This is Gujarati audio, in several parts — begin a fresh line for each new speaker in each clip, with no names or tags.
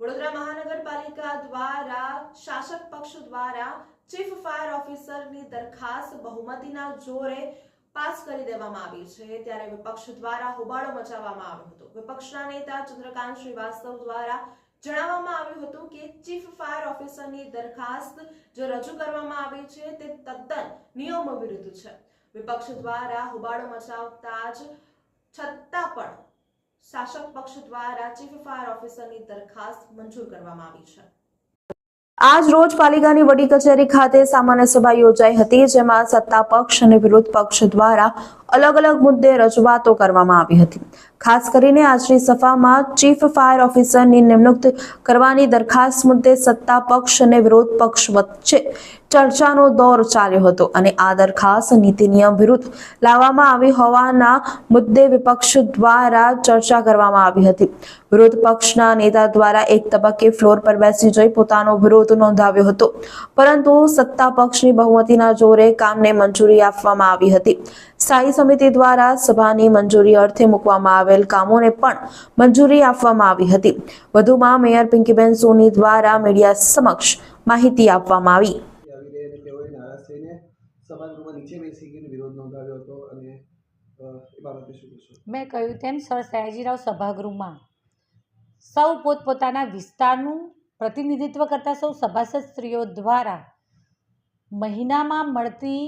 વડોદરા મહાનગરપાલિકા દ્વારા, શાસક પક્ષ દ્વારા ચીફ ફાયર ઓફિસરની દરખાસ્ત બહુમતીના જોરે પાસ કરી દેવામાં આવી છે. ત્યારે વિપક્ષ દ્વારા હોબાળો મચાવવામાં આવ્યો હતો. વિપક્ષના નેતા ચંદ્રકાંત શ્રીવાસ્તવ દ્વારા જણાવવામાં આવ્યું હતું કે ચીફ ફાયર ઓફિસરની દરખાસ્ત જે રજૂ કરવામાં આવી છે, તે તદ્દન નિયમો વિરુદ્ધ છે. વિપક્ષ દ્વારા હોબાળો મચાવતા જ છતાં પણ શાસક પક્ષ દ્વારા ચીફ ફાયર ઓફિસરની દરખાસ્ત મંજૂર કરવામાં આવી છે. આજ રોજ પાલિકાની વડી કચેરી ખાતે સામાન્ય સભા યોજાઈ હતી, જેમાં સત્તા પક્ષ અને વિરોધ પક્ષ દ્વારા અલગ અલગ મુદ્દે રજૂઆતો કરવામાં આવી હતી. ખાસ કરીને આજની સભામાં ચીફ ફાયર ઓફિસરની નિમણૂક કરવાની દરખાસ્ત મુદ્દે સત્તા પક્ષ અને વિરોધ પક્ષ વચ્ચે ચર્ચાનો દોર ચાલ્યો હતો અને આ દરખાસ્ત નીતિ નિયમ વિરુદ્ધ લાવવામાં આવી હોવાના મુદ્દે વિપક્ષ દ્વારા ચર્ચા કરવામાં આવી હતી. વિરોધ પક્ષના નેતા દ્વારા એક તબક્કે ફ્લોર પર બેસી જઈ પોતાનો વિરોધ નોંધાવ્યો હતો. પરંતુ સત્તા પક્ષની બહુમતીના જોરે કામને મંજૂરી આપવામાં આવી હતી. સ્થાયી સમિતિ દ્વારા સભાની મંજૂરી અર્થે મૂકવામાં આવેલ કામોને પણ મંજૂરી આપવામાં આવી હતી. વધુમાં મેયર પિંકીબેન સોની દ્વારા મીડિયા સમક્ષ માહિતી આપવામાં આવી.
મેં કહ્યું તેમ સર સયાજીરાવ સભાગૃહમાં સૌ પોતપોતાના વિસ્તારનું પ્રતિનિધિત્વ કરતા સૌ સભાસદ સ્ત્રીઓ દ્વારા મહિનામાં મળતી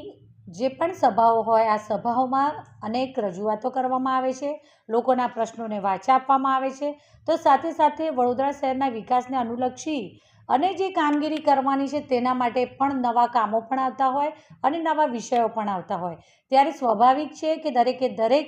જે પણ સભાઓ હોય, આ સભાઓમાં અનેક રજૂઆતો કરવામાં આવે છે, લોકોના પ્રશ્નોને વાચા આપવામાં આવે છે. તો સાથે સાથે વડોદરા શહેરના વિકાસને અનુલક્ષી અને જે કામગીરી કરવાની છે તેના માટે પણ નવા કામો પણ આવતા હોય અને નવા વિષયો પણ આવતા હોય. ત્યારે સ્વાભાવિક છે કે દરેકે દરેક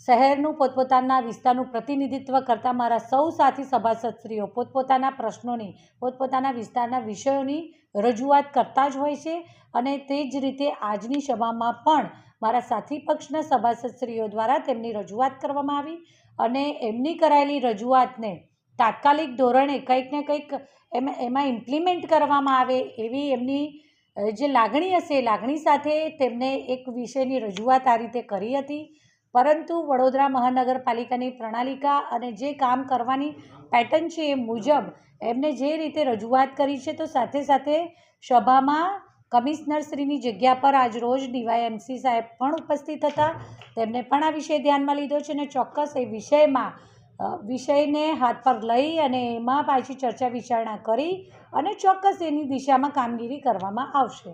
શહેરનું પોતપોતાના વિસ્તારનું પ્રતિનિધિત્વ કરતા મારા સૌ સાથી સભાસદશ્રીઓ પોતપોતાના પ્રશ્નોની, પોતપોતાના વિસ્તારના વિષયોની રજૂઆત કરતા જ હોય છે અને તે જ રીતે આજની સભામાં પણ મારા સાથી પક્ષના સભાસદશ્રીઓ દ્વારા તેમની રજૂઆત કરવામાં આવી અને એમની કરાયેલી રજૂઆતને તાત્કાલિક ધોરણે કંઈક ને કંઈક એમાં ઇમ્પ્લિમેન્ટ કરવામાં આવે એવી એમની જે લાગણી હશે એ લાગણી સાથે તેમને એક વિષયની રજૂઆત આ રીતે કરી હતી. પરંતુ વડોદરા મહાનગરપાલિકાની પ્રણાલિકા અને જે કામ કરવાની પેટર્ન છે એ મુજબ એમને જે રીતે રજૂઆત કરી છે તો સાથે સાથે સભામાં કમિશનરશ્રીની જગ્યા પર આજ રોજ ડીવાયએમસી સાહેબ પણ ઉપસ્થિત હતા. તેમને પણ આ વિષય ધ્યાનમાં લીધો છે અને ચોક્કસ એ વિષયમાં વિષયને હાથ પર લઈ અને એમાં પાછી ચર્ચા વિચારણા કરી અને ચોક્કસ એની દિશામાં કામગીરી કરવામાં આવશે.